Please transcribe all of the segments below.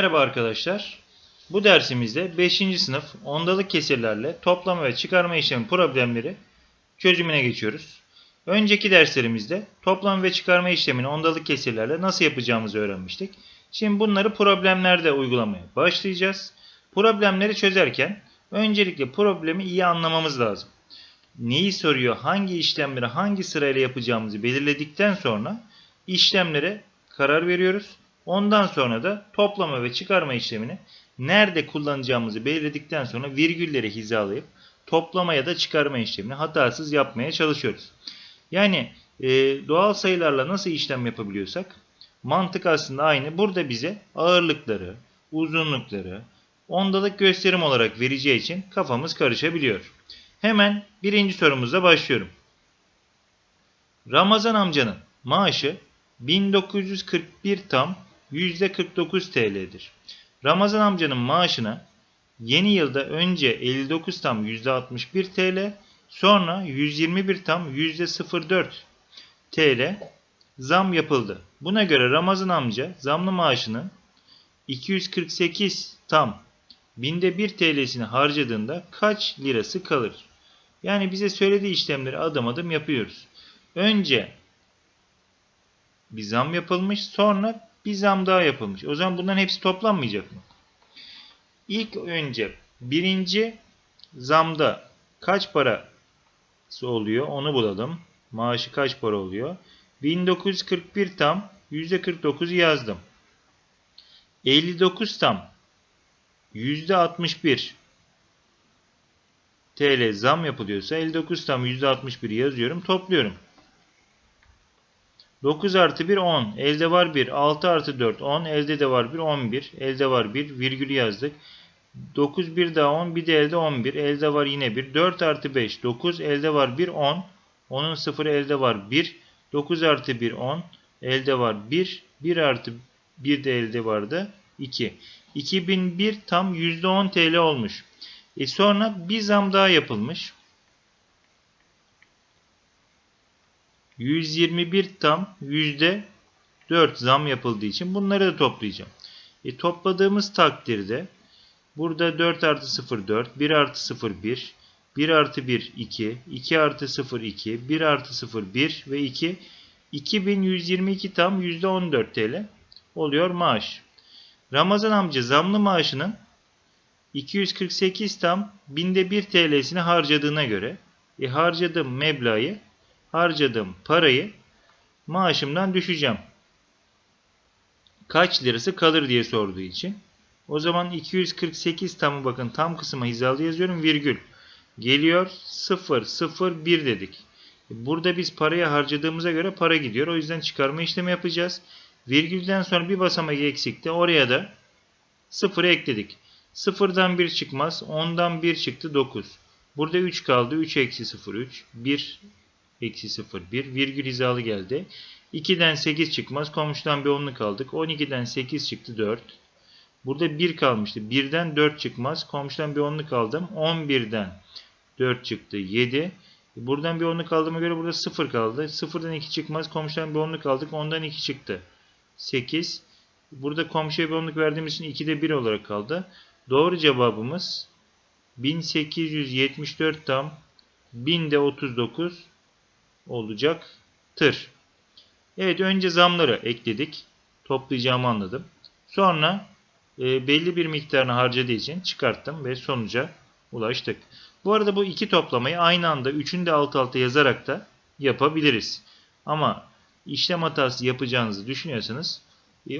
Merhaba arkadaşlar. Bu dersimizde 5. sınıf ondalık kesirlerle toplama ve çıkarma işlemi problemleri çözümüne geçiyoruz. Önceki derslerimizde toplam ve çıkarma işlemini ondalık kesirlerle nasıl yapacağımızı öğrenmiştik. Şimdi bunları problemlerde uygulamaya başlayacağız. Problemleri çözerken öncelikle problemi iyi anlamamız lazım. Neyi soruyor, hangi işlemleri hangi sırayla yapacağımızı belirledikten sonra işlemlere karar veriyoruz. Ondan sonra da toplama ve çıkarma işlemini nerede kullanacağımızı belirledikten sonra virgülleri hizalayıp toplama ya da çıkarma işlemini hatasız yapmaya çalışıyoruz. Yani e, doğal sayılarla nasıl işlem yapabiliyorsak mantık aslında aynı. Burada bize ağırlıkları, uzunlukları, ondalık gösterim olarak vereceği için kafamız karışabiliyor. Hemen birinci sorumuzla başlıyorum. Ramazan amcanın maaşı 1941 tam %49 TL'dir. Ramazan amcanın maaşına yeni yılda önce 59 tam %61 TL, sonra 121 tam %04 TL zam yapıldı. Buna göre Ramazan amca zamlı maaşının 248 tam binde 1 TL'sini harcadığında kaç lirası kalır? Yani bize söylediği işlemleri adım adım yapıyoruz. Önce bir zam yapılmış, sonra bir zam daha yapılmış. O zaman bunların hepsi toplanmayacak mı? İlk önce birinci zamda kaç para oluyor onu bulalım. Maaşı kaç para oluyor? 1941 tam %49'u yazdım. 59 tam %61 TL zam yapılıyorsa 59 tam %61 yazıyorum topluyorum. 9 artı 1 10. Elde var 1. 6 artı 4 10. Elde de var 1 11. Elde var 1. Virgül yazdık. 9 1 daha 10. Bir de elde 11. Elde var yine 1. 4 artı 5 9. Elde var 1 10. Onun 0 elde var 1. 9 artı 1 10. Elde var 1. 1 artı 1 de elde vardı 2. 2001 tam %10 TL olmuş. E sonra bir zam daha yapılmış. 121 tam yüzde 4 zam yapıldığı için bunları da toplayacağım. E, topladığımız takdirde burada 4 artı 0 4, 1 artı 0 1, 1 artı 1 2, 2 artı 0 2, 1 artı 0 1 ve 2 2122 tam yüzde 14 TL oluyor maaş. Ramazan amca zamlı maaşının 248 tam binde 1 TL'sini harcadığına göre e, harcadığım meblağı harcadığım parayı maaşımdan düşeceğim. Kaç lirası kalır diye sorduğu için. O zaman 248 tamı bakın tam kısma hizalı yazıyorum virgül. Geliyor 0 0 1 dedik. Burada biz parayı harcadığımıza göre para gidiyor. O yüzden çıkarma işlemi yapacağız. Virgülden sonra bir basamak eksikti. Oraya da 0 ekledik. 0'dan 1 çıkmaz. 10'dan 1 çıktı 9. Burada 3 kaldı. 3 eksi 0 3. 1 eksi 0 1 virgül hizalı geldi. 2'den 8 çıkmaz. Komşudan bir 10'luk aldık. 12'den 8 çıktı 4. Burada 1 kalmıştı. 1'den 4 çıkmaz. Komşudan bir 10'luk aldım. 11'den 4 çıktı 7. Buradan bir 10'luk aldığıma göre burada 0 kaldı. 0'dan 2 çıkmaz. Komşudan bir 10'luk aldık. 10'dan 2 çıktı. 8. Burada komşuya bir 10'luk verdiğimiz için 2'de 1 olarak kaldı. Doğru cevabımız 1874 tam 1000'de 39 olacaktır. Evet önce zamları ekledik. Toplayacağımı anladım. Sonra e, belli bir miktarını harcadığı için çıkarttım ve sonuca ulaştık. Bu arada bu iki toplamayı aynı anda üçünü de alt alta yazarak da yapabiliriz. Ama işlem hatası yapacağınızı düşünüyorsanız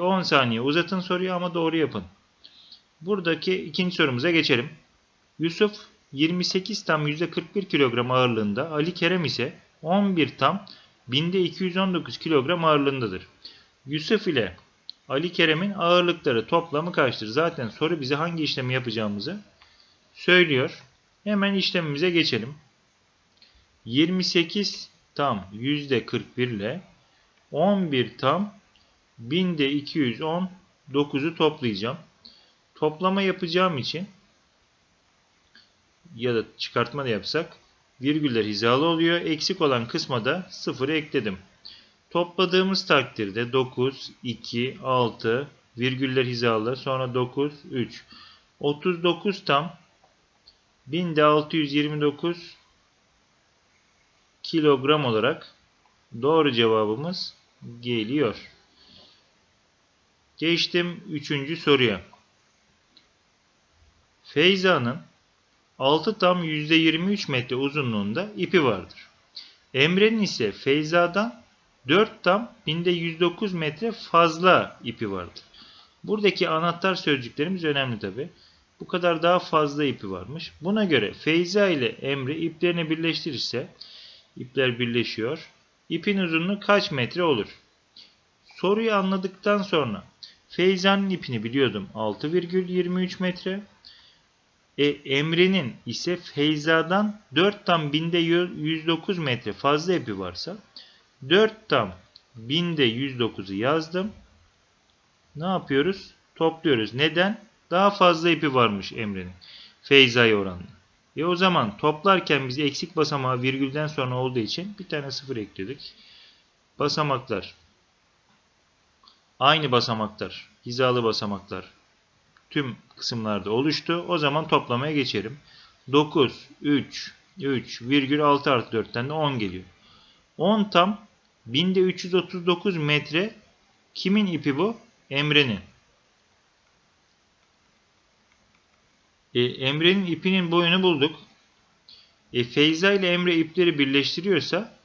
10 saniye uzatın soruyu ama doğru yapın. Buradaki ikinci sorumuza geçelim. Yusuf 28 tam %41 kilogram ağırlığında, Ali Kerem ise 11 tam binde 219 kilogram ağırlığındadır. Yusuf ile Ali Kerem'in ağırlıkları toplamı kaçtır? Zaten soru bize hangi işlemi yapacağımızı söylüyor. Hemen işlemimize geçelim. 28 tam %41 ile 11 tam binde 219'u toplayacağım. Toplama yapacağım için ya da çıkartma da yapsak virgüller hizalı oluyor. Eksik olan kısma da 0'ı ekledim. Topladığımız takdirde 9, 2, 6, Virgüller hizalı. Sonra 9, 3. 39 tam 1629 kilogram olarak doğru cevabımız geliyor. Geçtim 3. soruya. Feyza'nın 6 tam %23 metre uzunluğunda ipi vardır. Emre'nin ise Feyza'dan 4 tam binde 109 metre fazla ipi vardır. Buradaki anahtar sözcüklerimiz önemli tabi. Bu kadar daha fazla ipi varmış. Buna göre Feyza ile Emre iplerini birleştirirse ipler birleşiyor. İpin uzunluğu kaç metre olur? Soruyu anladıktan sonra Feyza'nın ipini biliyordum 6,23 metre. E, Emre'nin ise Feyza'dan 4 tam binde 109 metre fazla ipi varsa 4 tam binde 109'u yazdım. Ne yapıyoruz? Topluyoruz. Neden? Daha fazla ipi varmış Emre'nin. Feyza'ya oranla. E o zaman toplarken biz eksik basamağı virgülden sonra olduğu için bir tane sıfır ekledik. Basamaklar. Aynı basamaklar. Hizalı basamaklar. Tüm kısımlarda oluştu. O zaman toplamaya geçerim. 9, 3, 3, virgül 6 artı 4'ten de 10 geliyor. 10 tam binde 339 metre kimin ipi bu? Emre'nin. E, Emre'nin ipinin boyunu bulduk. E, Feyza ile Emre ipleri birleştiriyorsa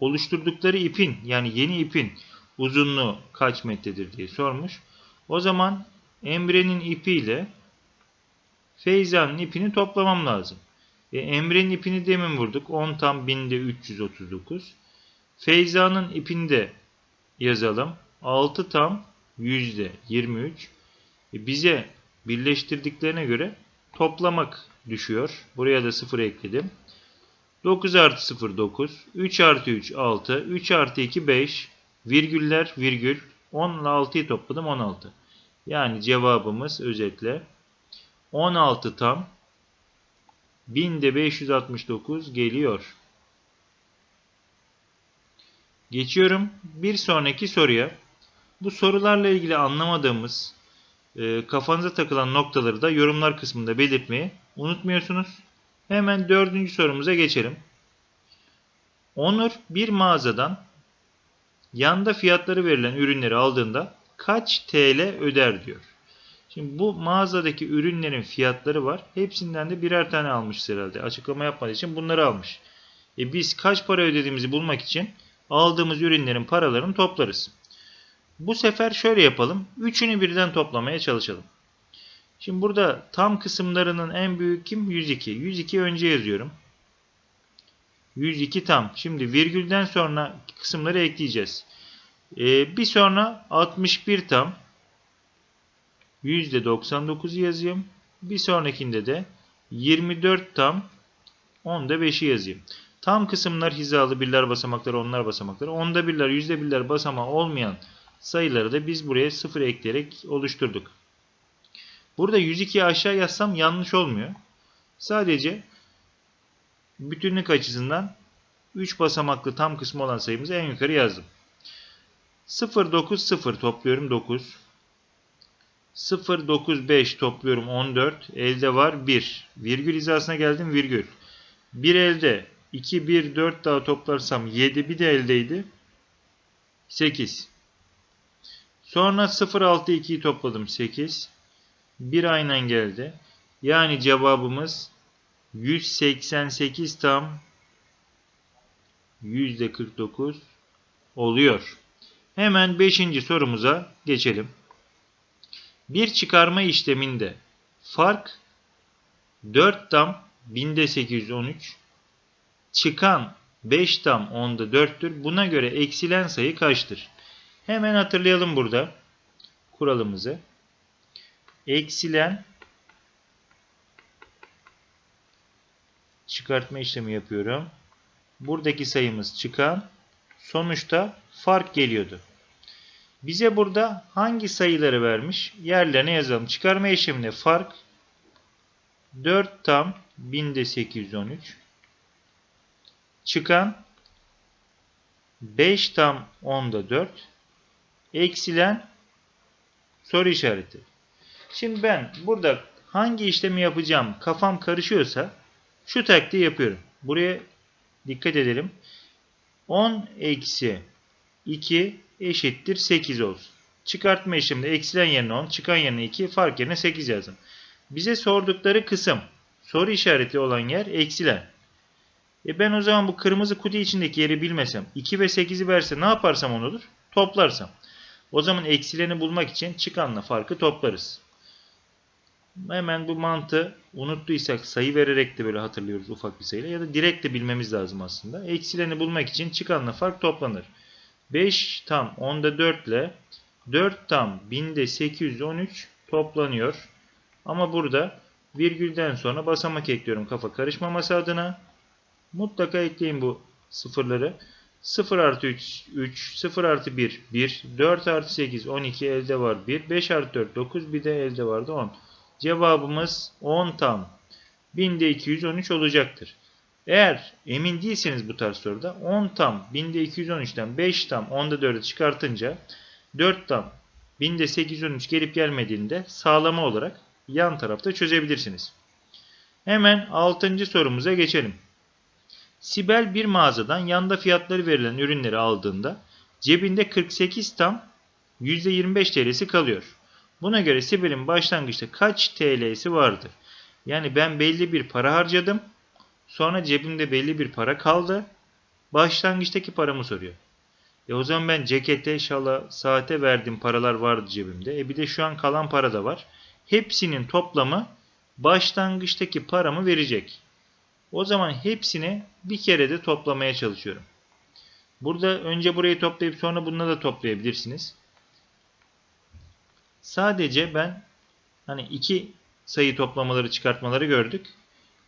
oluşturdukları ipin yani yeni ipin uzunluğu kaç metredir diye sormuş. O zaman Emre'nin ipi ile Feyza'nın ipini toplamam lazım. E, Emre'nin ipini demin vurduk. 10 tam binde 339. Feyza'nın ipini de yazalım. 6 tam yüzde 23. E, bize birleştirdiklerine göre toplamak düşüyor. Buraya da 0 ekledim. 9 artı 0 9. 3 artı 3 6. 3 artı 2 5. Virgüller virgül. 10 ile 6'yı topladım 16. Yani cevabımız özetle 16 tam binde 569 geliyor. Geçiyorum bir sonraki soruya. Bu sorularla ilgili anlamadığımız, e, kafanıza takılan noktaları da yorumlar kısmında belirtmeyi unutmuyorsunuz. Hemen dördüncü sorumuza geçelim. Onur bir mağazadan yanda fiyatları verilen ürünleri aldığında kaç TL öder diyor. Şimdi bu mağazadaki ürünlerin fiyatları var. Hepsinden de birer tane almış herhalde. Açıklama yapmadığı için bunları almış. E biz kaç para ödediğimizi bulmak için aldığımız ürünlerin paralarını toplarız. Bu sefer şöyle yapalım. Üçünü birden toplamaya çalışalım. Şimdi burada tam kısımlarının en büyük kim? 102. 102 önce yazıyorum. 102 tam. Şimdi virgülden sonra kısımları ekleyeceğiz. Ee, bir sonra 61 tam. %99 yazayım. Bir sonrakinde de 24 tam. Onda 5'i yazayım. Tam kısımlar hizalı birler basamakları onlar basamakları. Onda birler yüzde birler basamağı olmayan sayıları da biz buraya 0 ekleyerek oluşturduk. Burada 102'yi aşağı yazsam yanlış olmuyor. Sadece bütünlük açısından 3 basamaklı tam kısmı olan sayımızı en yukarı yazdım. 0, 9, 0 topluyorum 9. 0, 9, 5 topluyorum 14. Elde var 1. Virgül hizasına geldim virgül. 1 elde. 2, 1, 4 daha toplarsam 7. Bir de eldeydi. 8. Sonra 0, 6, 2'yi topladım 8. 1 aynen geldi. Yani cevabımız 188 tam %49 oluyor. Hemen 5. sorumuza geçelim. Bir çıkarma işleminde fark 4 tam binde 813 çıkan 5 tam onda 4'tür. Buna göre eksilen sayı kaçtır? Hemen hatırlayalım burada kuralımızı. Eksilen çıkartma işlemi yapıyorum. Buradaki sayımız çıkan sonuçta fark geliyordu. Bize burada hangi sayıları vermiş? Yerlerine yazalım. Çıkarma işleminde fark 4 tam binde 813 çıkan 5 tam onda 4 eksilen Soru işareti. Şimdi ben burada hangi işlemi yapacağım kafam karışıyorsa şu taktiği yapıyorum. Buraya dikkat edelim. 10 eksi 2 eşittir 8 olsun. Çıkartma işleminde eksilen yerine 10, çıkan yerine 2, fark yerine 8 yazın. Bize sordukları kısım, soru işareti olan yer eksilen. E ben o zaman bu kırmızı kutu içindeki yeri bilmesem, 2 ve 8'i verse ne yaparsam onu olur? Toplarsam. O zaman eksileni bulmak için çıkanla farkı toplarız. Hemen bu mantığı unuttuysak sayı vererek de böyle hatırlıyoruz ufak bir sayıyla ya da direkt de bilmemiz lazım aslında. Eksileni bulmak için çıkanla fark toplanır. 5 tam 10'da 4 ile 4 tam 1000'de 813 toplanıyor. Ama burada virgülden sonra basamak ekliyorum kafa karışmaması adına. Mutlaka ekleyin bu sıfırları. 0 artı 3, 3, 0 artı 1, 1, 4 artı 8, 12 elde var 1, 5 artı 4, 9, bir de elde vardı 10. Cevabımız 10 tam. 1000'de 213 olacaktır. Eğer emin değilseniz bu tarz soruda 10 tam 1000'de 213'ten 5 tam 10'da 4'ü çıkartınca 4 tam 1000'de 813 gelip gelmediğinde sağlama olarak yan tarafta çözebilirsiniz. Hemen 6. sorumuza geçelim. Sibel bir mağazadan yanda fiyatları verilen ürünleri aldığında cebinde 48 tam %25 TL'si kalıyor. Buna göre Sibel'in başlangıçta kaç TL'si vardır? Yani ben belli bir para harcadım. Sonra cebimde belli bir para kaldı. Başlangıçtaki paramı soruyor. E o zaman ben cekete, şala, saate verdiğim paralar vardı cebimde. E bir de şu an kalan para da var. Hepsinin toplamı başlangıçtaki paramı verecek. O zaman hepsini bir kere de toplamaya çalışıyorum. Burada önce burayı toplayıp sonra bununla da toplayabilirsiniz. Sadece ben hani iki sayı toplamaları çıkartmaları gördük.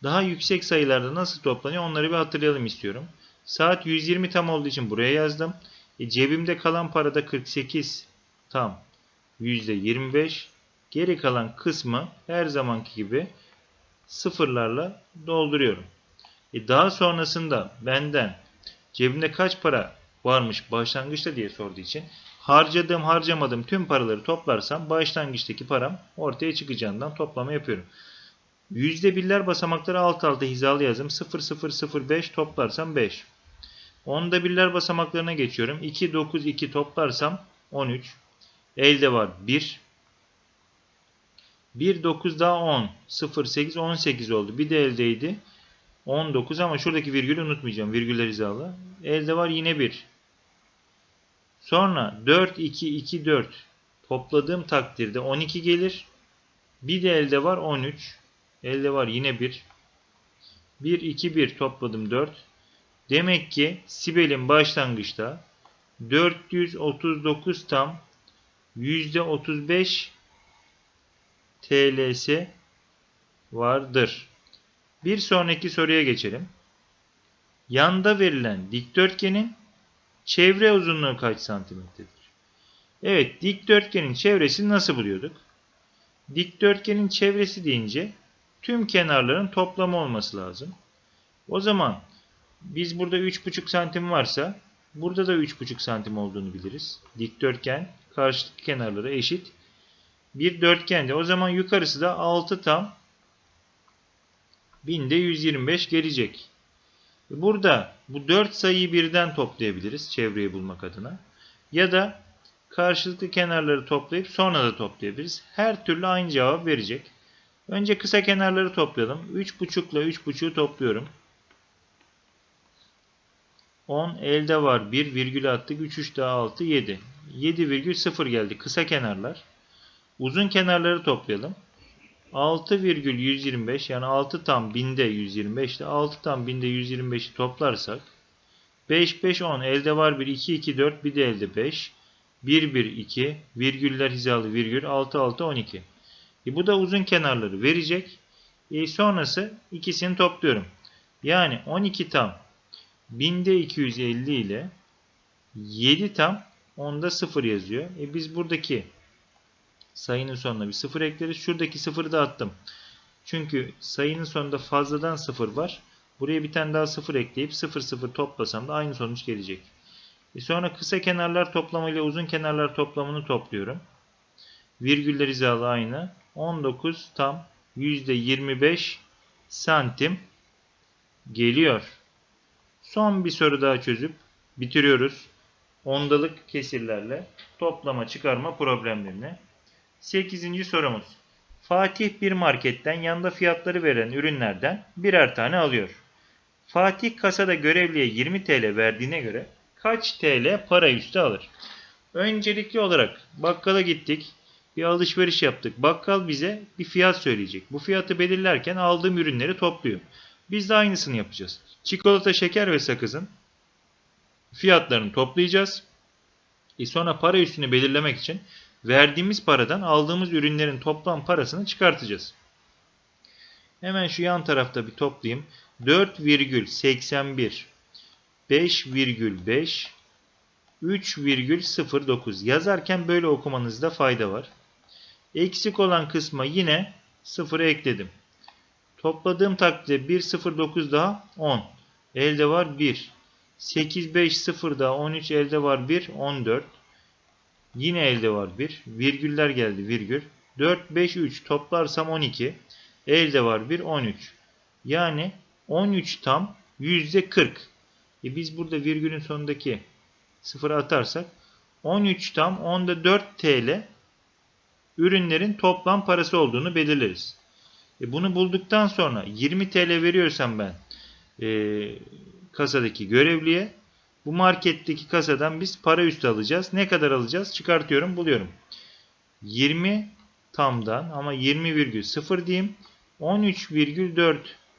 Daha yüksek sayılarda nasıl toplanıyor onları bir hatırlayalım istiyorum. Saat 120 tam olduğu için buraya yazdım. E, cebimde kalan parada 48 tam %25. Geri kalan kısmı her zamanki gibi sıfırlarla dolduruyorum. E daha sonrasında benden cebimde kaç para varmış başlangıçta diye sorduğu için harcadığım harcamadığım tüm paraları toplarsam başlangıçtaki param ortaya çıkacağından toplama yapıyorum. Yüzde birler basamakları alt alta hizalı yazım 0005 toplarsam 5. Onda birler basamaklarına geçiyorum. 2 9 2 toplarsam 13. Elde var 1. 1 9 daha 10 0 8 18 oldu. Bir de eldeydi. 19 ama şuradaki virgülü unutmayacağım. Virgüller hizalı. Elde var yine 1. Sonra 4, 2, 2, 4 topladığım takdirde 12 gelir. Bir de elde var 13. Elde var yine 1. 1, 2, 1 topladım 4. Demek ki Sibel'in başlangıçta 439 tam %35 TL'si vardır. Bir sonraki soruya geçelim. Yanda verilen dikdörtgenin çevre uzunluğu kaç santimetredir? Evet, dikdörtgenin çevresini nasıl buluyorduk? Dikdörtgenin çevresi deyince tüm kenarların toplamı olması lazım. O zaman biz burada 3,5 santim varsa burada da 3,5 santim olduğunu biliriz. Dikdörtgen karşılıklı kenarları eşit. Bir dörtgende o zaman yukarısı da 6 tam 1000'de 125 gelecek. Burada bu 4 sayıyı birden toplayabiliriz çevreyi bulmak adına. Ya da karşılıklı kenarları toplayıp sonra da toplayabiliriz. Her türlü aynı cevap verecek. Önce kısa kenarları toplayalım. 3,5 ile 3,5'u topluyorum. 10 elde var. 1 virgül attık. 3 3 daha 6 7. 7,0 geldi. Kısa kenarlar. Uzun kenarları toplayalım. 6,125 yani 6 tam 1000'de 125 ile 6 tam 1000'de 125'i toplarsak 5 5 10 elde var 1 2 2 4 bir de elde 5 1 1 2 virgüller hizalı virgül 6 6 12. E bu da uzun kenarları verecek. E sonrası ikisini topluyorum. Yani 12 tam 1000'de 250 ile 7 tam onda 0 yazıyor. E biz buradaki sayının sonuna bir 0 ekleriz. Şuradaki 0'ı da attım. Çünkü sayının sonunda fazladan 0 var. Buraya bir tane daha 0 ekleyip 0 0 toplasam da aynı sonuç gelecek. E sonra kısa kenarlar toplamı ile uzun kenarlar toplamını topluyorum. Virgüller hizalı aynı. 19 tam %25 santim geliyor. Son bir soru daha çözüp bitiriyoruz. Ondalık kesirlerle toplama çıkarma problemlerini. 8. sorumuz. Fatih bir marketten yanında fiyatları veren ürünlerden birer tane alıyor. Fatih kasada görevliye 20 TL verdiğine göre kaç TL para üstü alır? Öncelikli olarak bakkala gittik. Bir alışveriş yaptık. Bakkal bize bir fiyat söyleyecek. Bu fiyatı belirlerken aldığım ürünleri topluyor. Biz de aynısını yapacağız. Çikolata, şeker ve sakızın fiyatlarını toplayacağız. E sonra para üstünü belirlemek için verdiğimiz paradan aldığımız ürünlerin toplam parasını çıkartacağız. Hemen şu yan tarafta bir toplayayım. 4,81 5,5 3,09 yazarken böyle okumanızda fayda var. Eksik olan kısma yine 0 ekledim. Topladığım takdirde 1,09 daha 10. Elde var 1. 8, 5, 0 daha 13 elde var 1, 14. Yine elde var 1. Virgüller geldi virgül. 4, 5, 3 toplarsam 12. Elde var 1, 13. Yani 13 tam %40. E biz burada virgülün sonundaki sıfırı atarsak 13 tam onda 4 TL ürünlerin toplam parası olduğunu belirleriz. E bunu bulduktan sonra 20 TL veriyorsam ben e, kasadaki görevliye bu marketteki kasadan biz para üstü alacağız. Ne kadar alacağız? Çıkartıyorum buluyorum. 20 tamdan ama 20,0 diyeyim 13,4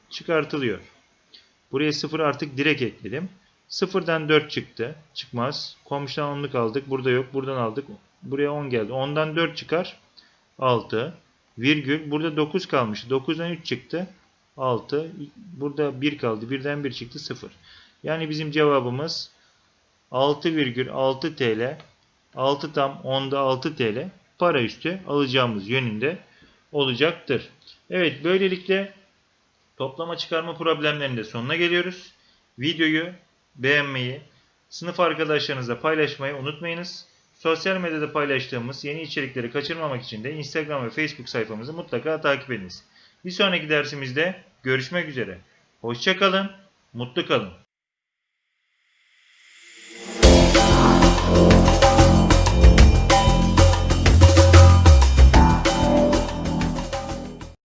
çıkartılıyor. Buraya 0 artık direkt ekledim. 0'dan 4 çıktı. Çıkmaz. Komşudan 10'luk aldık. Burada yok. Buradan aldık. Buraya 10 geldi. 10'dan 4 çıkar. 6. Virgül. Burada 9 kalmış. 9'dan 3 çıktı. 6. Burada 1 kaldı. 1'den 1 çıktı. 0. Yani bizim cevabımız 6,6 TL 6 tam 10'da 6 TL para üstü alacağımız yönünde olacaktır. Evet böylelikle toplama çıkarma problemlerinin de sonuna geliyoruz. Videoyu beğenmeyi, sınıf arkadaşlarınızla paylaşmayı unutmayınız. Sosyal medyada paylaştığımız yeni içerikleri kaçırmamak için de Instagram ve Facebook sayfamızı mutlaka takip ediniz. Bir sonraki dersimizde görüşmek üzere. Hoşçakalın, mutlu kalın.